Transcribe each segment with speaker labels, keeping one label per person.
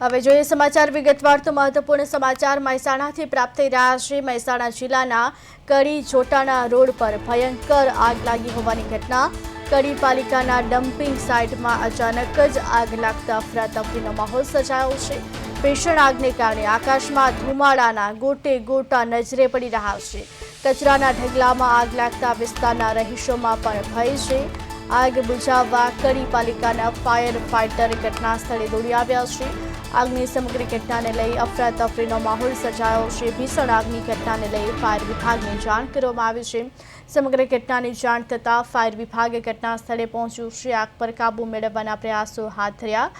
Speaker 1: હવે જોઈએ સમાચાર વિગતવાર તો મહત્વપૂર્ણ સમાચાર મહેસાણાથી પ્રાપ્ત થઈ રહ્યા છે. મહેસાણા જિલ્લાના કડી ચોટાણા રોડ પર ભયંકર આગ લાગી હોવાની ઘટના. કડી પાલિકાના ડમ્પિંગ સાઇટમાં અચાનક જ આગ લાગતા અફરાતફરીનો માહોલ સર્જાયો છે. ભીષણ આગને કારણે આકાશમાં ધુમાડાના ગોટે ગોટા નજરે પડી રહ્યા છે. કચરાના ઢગલામાં આગ લાગતા વિસ્તારના રહીશોમાં પણ ભય છે. આગ બુઝાવવા કડી પાલિકાના ફાયર ફાઇટર ઘટના સ્થળે દોડી આવ્યા છે. આગની સમગ્ર ઘટનાને લઈ અફરાતફરીનો માહોલ સર્જાયો છે. ભીષણ આગની ઘટનાને લઈ ફાયર વિભાગને જાણ કરવામાં આવી છે. સમગ્ર ઘટનાની જાણ થતાં ફાયર વિભાગે ઘટના સ્થળે પહોંચ્યું છે. આગ પર કાબૂ મેળવવાના પ્રયાસો હાથ ધર્યા.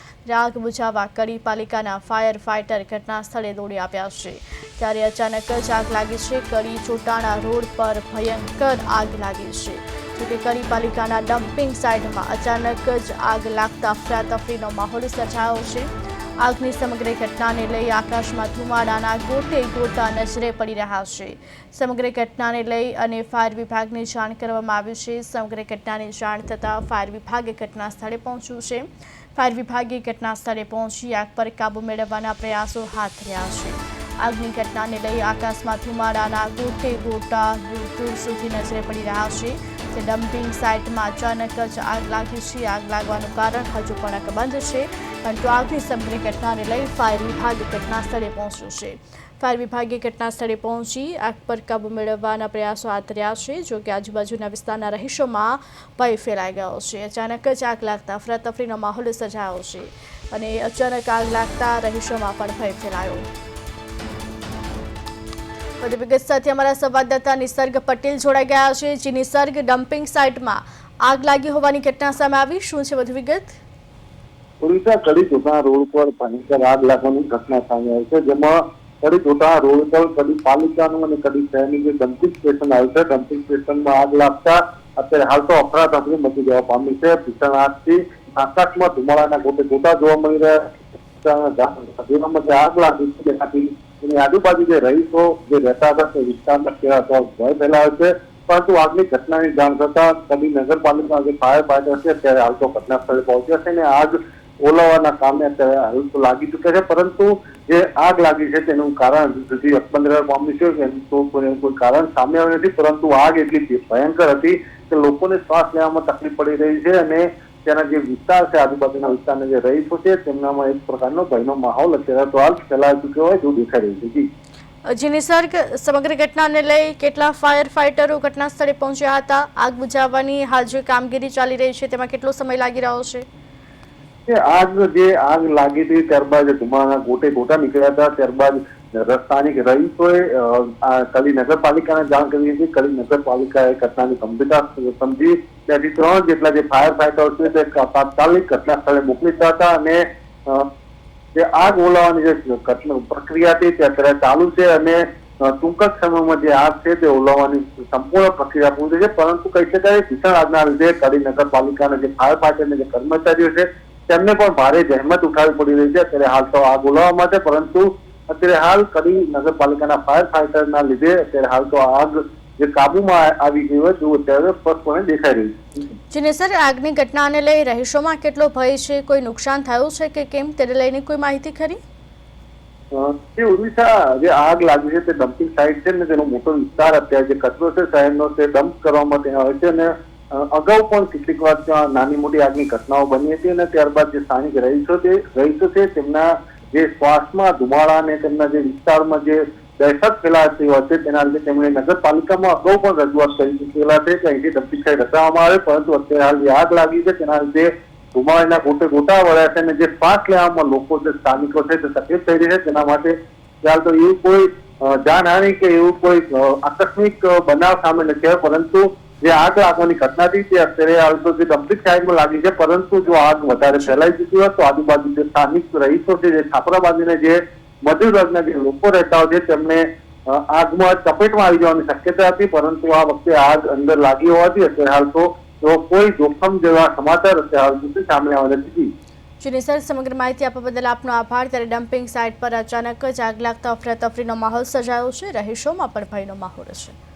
Speaker 1: આગ બુઝાવવા કડી પાલિકાના ફાયર ફાઇટર ઘટના સ્થળે દોડી આવ્યા છે. ત્યારે અચાનક જ આગ લાગી છે. કડી ચોટાણા રોડ પર ભયંકર આગ લાગી છે. જોકે કડી પાલિકાના ડમ્પિંગ સાઇટમાં અચાનક જ આગ લાગતા અફરાતફરીનો માહોલ સર્જાયો છે. આગની સમગ્ર ઘટનાને લઈ આકાશમાં ધુમાડાના ગોટે ગોટા નજરે પડી રહ્યા છે. સમગ્ર ઘટનાને લઈ અને ફાયર વિભાગને જાણ કરવામાં આવી છે. સમગ્ર ઘટનાની જાણ થતાં ફાયર વિભાગે ઘટના સ્થળે પહોંચ્યું છે. ફાયર વિભાગે ઘટના સ્થળે પહોંચી આગ પર કાબૂ મેળવવાના પ્રયાસો હાથ ધર્યા છે. આગની ઘટનાને લઈ આકાશમાં ધુમાડાના ગોટે ગોટા દૂર સુધી નજરે પડી રહ્યા છે. જે ડમ્પિંગ સાઇટમાં અચાનક જ આગ લાગી છે. આગ લાગવાનું કારણ હજુ પણ અકબંધ છે. પરંતુ આગની સમગ્ર ઘટનાને લઈ ફાયર વિભાગ ઘટના સ્થળે પહોંચ્યું છે. ફાયર વિભાગે ઘટના સ્થળે પહોંચી આગ પર કાબૂ મેળવવાના પ્રયાસો હાથ છે, જો કે આજુબાજુના વિસ્તારના રહીશોમાં ભય ફેલાઈ ગયો છે. અચાનક જ આગ લાગતા અફરાતફરીનો માહોલ સર્જાયો છે અને અચાનક આગ લાગતા રહીશોમાં પણ ભય ફેલાયો. વધુ વિગત સાથે અમારા સંવાદદાતા નિસર્ગ પટેલ જોડાઈ ગયા છે. જે નિસર્ગ ડમ્પિંગ સાઇટમાં આગ લાગી હોવાની ઘટના સામે આવી. શું છે વધુ વિગત?
Speaker 2: ઓડિશા કડી ચોટા રોડ પર ભયંકર આગ લાગવાની ઘટના સામે આવી છે, જેમાં કડી ચોટા રોડ પર કડી પાલિકાનું અને કડી શહેરનું જે ડમ્પિંગ સ્ટેશન આવ્યું છે, ડમ્પિંગ સ્ટેશનમાં આગ લાગતા અત્યારે હાલ તો અફરાતફરી મચી જવા પામી છે. ભીષણ આગથી આકાશમાં ધુમાડાના ગોટે ગોટા જોવા મળી રહ્યા આગ લાગી છે. એની આજુબાજુ જે રહીશો, જે રહેતા હતા, તે વિસ્તારમાં કેવા ભય ફેલાયો છે. પરંતુ આગની ઘટનાની જાણ થતા કડી નગરપાલિકા જે ફાયર ફાઈટર છે ત્યારે હાલ તો ઘટના સ્થળે પહોંચ્યા છે અને આગ ઓલાવાના કામે અત્યારે હાલ તો લાગી ચૂક્યા છે. પરંતુ જે આગ લાગી છે, તેનું કારણ સુધી અકબંદર પામ્યું છે એનું તો કોઈ કારણ સામે આવ્યું નથી. પરંતુ આગ એટલી ભયંકર હતી કે લોકોને શ્વાસ લેવામાં તકલીફ પડી રહી છે અને તેના જે વિસ્તાર છે આજુબાજુના વિસ્તારના જે રહીશો છે તેમનામાં એક પ્રકારનો ભયનો માહોલ અત્યારે તો હાલ ફેલાઈ ચૂક્યો હોય તેવું દેખાઈ રહ્યું છે. જી.
Speaker 1: જી નિસર્ગ સમગ્ર ઘટનાને લઈ કેટલા ફાયર ફાઇટરો ઘટના સ્થળે પહોંચ્યા હતા? આગ બુઝાવવાની હાલ જે કામગીરી ચાલી રહી છે તેમાં કેટલો સમય લાગી રહ્યો છે?
Speaker 2: કે આગ જે આગ લાગી હતી ત્યારબાદ ધુમાના ગોટે ગોટા નીકળ્યા હતા ત્યારબાદ સ્થાનિક રહીશોએ કલી નગરપાલિકાને જાણ કરી હતી. કલી નગરપાલિકાએ ઘટનાની ગંભીરતા સમજી ત્યાંથી ત્રણ જેટલા જે ફાયર ફાઈટર છે તે તાત્કાલિક ઘટના સ્થળે મોકલી હતા અને જે આગ ઓલાવવાની જે ઘટના પ્રક્રિયા હતી તે અત્યારે ચાલુ છે અને ટૂંક જ સમયમાં જે આગ છે તે ઓલાવવાની સંપૂર્ણ પ્રક્રિયા પૂરી છે. પરંતુ કહી શકાય ભીષણ આગના લીધે કડી નગરપાલિકાના જે ફાયર ફાઈટરના જે કર્મચારીઓ છે તેમને પણ ભારે જહેમત ઉઠાવવી પડી રહી છે. અત્યારે હાલ તો આગ ઓલાવવા માટે, પરંતુ અત્યારે હાલ કડી નગરપાલિકાના ફાયર ફાઈટરના લીધે અત્યારે હાલ તો આગ જે કાબુમાં આવી ગઈ હોય તેવું અત્યારે સ્પષ્ટપણે દેખાઈ રહ્યું છે.
Speaker 1: જી સર આગની ઘટનાને લઈ રહીશોમાં કેટલો ભય છે? કોઈ નુકસાન થયું છે કે કેમ? તેને લઈને કોઈ માહિતી ખરી?
Speaker 2: તે ઓડિશા જે આગ લાગી છે તે ડમ્પિંગ સાઇટ છે ને તેનો મોટો વિસ્તાર અત્યારે જે કચરો છે શહેરનો તે ડમ્પ કરવામાં ત્યાં આવે છે અને અગાઉ પણ કેટલીક વાર ત્યાં નાની મોટી આગની ઘટનાઓ બની હતી અને ત્યારબાદ જે સ્થાનિક રહીશો તે રહીશો છે તેમના જે શ્વાસમાં, ધુમાડા અને તેમના જે વિસ્તારમાં જે દહેશત ફેલાતી હોય છે, તેના લીધે તેમણે નગરપાલિકામાં અગાઉ પણ રજૂઆત કરી ચૂકેલા છે કે અહીંથી ડમ્પિંગ રચાવવામાં આવે, પરંતુ અત્યારે હાલ જે આગ લાગી છે, તેના લીધે ધુમાડાના ગોટે ગોટા વળ્યા છે અને જે શ્વાસ લેવામાં લોકો જે સ્થાનિકો છે, તે તકલીફ થઈ રહી છે. તેના માટે હાલ તો એવું કોઈ જાનહાનિ કે એવું કોઈ આકસ્મિક બનાવ સામે નથી આવ્યો, પરંતુ જે આગ લાગવાની ઘટના હતી તે અત્યારે હાલ તો જે ગંભીર સાઇડમાં લાગી છે, પરંતુ જો આગ વધારે ફેલાઈ ચૂકી હોય તો આજુબાજુ જે સ્થાનિક રહીશો છે, જે છાપરા બાજુને જે મજૂર વર્ગના જે લોકો રહેતા હોય છે, તેમને આગમાં ચપેટમાં આવી જવાની શક્યતા હતી, પરંતુ આ વખતે આગ અંદર લાગી હોવાથી અત્યારે હાલ તો કોઈ જોખમ જેવા સમાચાર અત્યારે હાલ સુધી સામે આવ્યા નથી.
Speaker 1: નિસર્ગ સમગ્ર માહિતી આપવા બદલ આપનો આભાર. ત્યારે ડમ્પિંગ સાઇટ પર અચાનક જ આગ લાગતા અફરાતફરીનો માહોલ સર્જાયો છે. રહીશોમાં પણ ભયનો માહોલ છે.